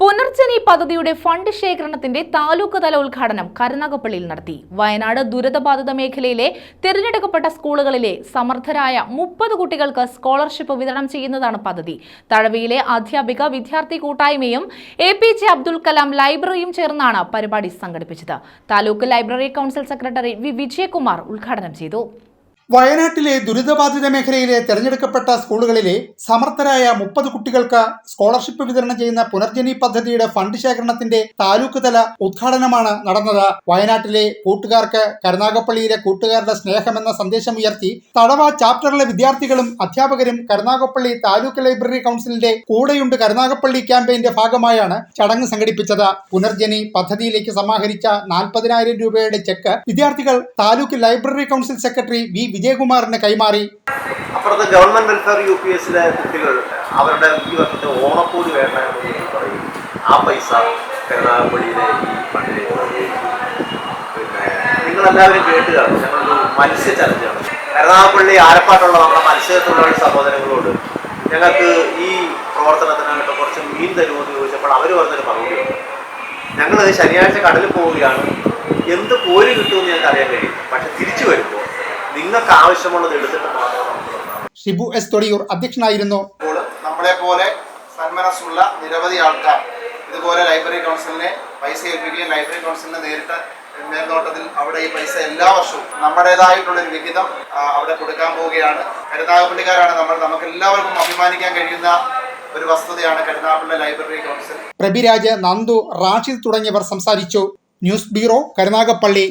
പുനർജനി പദ്ധതിയുടെ ഫണ്ട് ശേഖരണത്തിന്റെ താലൂക്ക് തല ഉദ്ഘാടനം കരുനാഗപ്പള്ളിയിൽ നടത്തി. വയനാട് ദുരിതബാധിത മേഖലയിലെ തിരഞ്ഞെടുക്കപ്പെട്ട സ്കൂളുകളിലെ സമർത്ഥരായ മുപ്പത് കുട്ടികൾക്ക് സ്കോളർഷിപ്പ് വിതരണം ചെയ്യുന്നതാണ് പദ്ധതി. തഴവിയിലെ അധ്യാപിക വിദ്യാർത്ഥി കൂട്ടായ്മയും A P J Abdul Kalam ലൈബ്രറിയും ചേർന്നാണ് പരിപാടി സംഘടിപ്പിച്ചത്. Taluk library council secretary V Vijayakumar ഉദ്ഘാടനം ചെയ്തു. വയനാട്ടിലെ ദുരിതബാധിത മേഖലയിലെ തെരഞ്ഞെടുക്കപ്പെട്ട സ്കൂളുകളിലെ സമർത്ഥരായ മുപ്പത് കുട്ടികൾക്ക് സ്കോളർഷിപ്പ് വിതരണം ചെയ്യുന്ന പുനർജനി പദ്ധതിയുടെ ഫണ്ട് ശേഖരണത്തിന്റെ താലൂക്ക് തല ഉദ്ഘാടനമാണ് നടന്നത്. വയനാട്ടിലെ കൂട്ടുകാർക്ക് കരുനാഗപ്പള്ളിയിലെ കൂട്ടുകാരുടെ സ്നേഹമെന്ന സന്ദേശം ഉയർത്തി തടവ ചാപ്റ്ററിലെ വിദ്യാർത്ഥികളും അധ്യാപകരും കരുനാഗപ്പള്ളി താലൂക്ക് ലൈബ്രറി കൗൺസിലിന്റെ കൂടെയുണ്ട് കരുനാഗപ്പള്ളി ക്യാമ്പയിന്റെ ഭാഗമായാണ് ചടങ്ങ് സംഘടിപ്പിച്ചത്. പുനർജനി പദ്ധതിയിലേക്ക് സമാഹരിച്ച നാൽപ്പതിനായിരം രൂപയുടെ ചെക്ക് വിദ്യാർത്ഥികൾ taluk library council secretary V വിജയകുമാറിന് കൈമാറി. അപ്പുറത്തെ ഗവൺമെന്റ് വെൽഫെയർ യു പി എസിലെ കുട്ടികൾ അവരുടെ ഈ വർഷത്തെ ഓണക്കൂലി വേണ്ട ആ പൈസ കരുനാഗപ്പള്ളിയിലെ ഈ ഫണ്ടിലേക്ക്. പിന്നെ നിങ്ങളെല്ലാവരും കേട്ടുക ഞങ്ങളൊരു മത്സ്യ ചലഞ്ചാണ്. കരുനാഗപ്പള്ളി ആരപ്പാട്ടുള്ള നമ്മുടെ മത്സ്യത്തൊഴിലാളി സഹോദരങ്ങളോട് ഞങ്ങൾക്ക് ഈ പ്രവർത്തനത്തിനായിട്ട് കുറച്ച് മീൻ തരുമോ എന്ന് ചോദിച്ചപ്പോൾ അവർ പറഞ്ഞൊരു മറുപടി ഞങ്ങൾ ശനിയാഴ്ച കടലിൽ പോവുകയാണ്. നിങ്ങൾക്ക് ആവശ്യമുള്ളത് എടുത്തിട്ട്. ഷിബു എസ് തൊടിയൂർ അധ്യക്ഷനായിരുന്നു. നമ്മളെ പോലെ സന്മനസ്സുള്ള നിരവധി ആൾക്കാർ ഇതുപോലെ ലൈബ്രറി കൗൺസിലിനെ പൈസ ഏൽപ്പിക്കുകയും ലൈബ്രറി കൗൺസിലിനെ നേരിട്ട് മേൽനോട്ടത്തിൽ അവിടെ ഈ പൈസ എല്ലാ വർഷവും നമ്മുടേതായിട്ടുള്ള ഒരു വിഹിതം അവിടെ കൊടുക്കാൻ പോവുകയാണ്. കരുനാഗപ്പള്ളിക്കാരാണ് നമ്മൾ നമുക്ക് എല്ലാവർക്കും അഭിമാനിക്കാൻ കഴിയുന്ന ഒരു വസ്തുതയാണ് കരുനാഗപ്പള്ളി ലൈബ്രറി കൗൺസിൽ. പ്രഭിരാജ് നന്ദു റാഷിദ് തുടങ്ങിയവർ സംസാരിച്ചു. News bureau Karunagappally.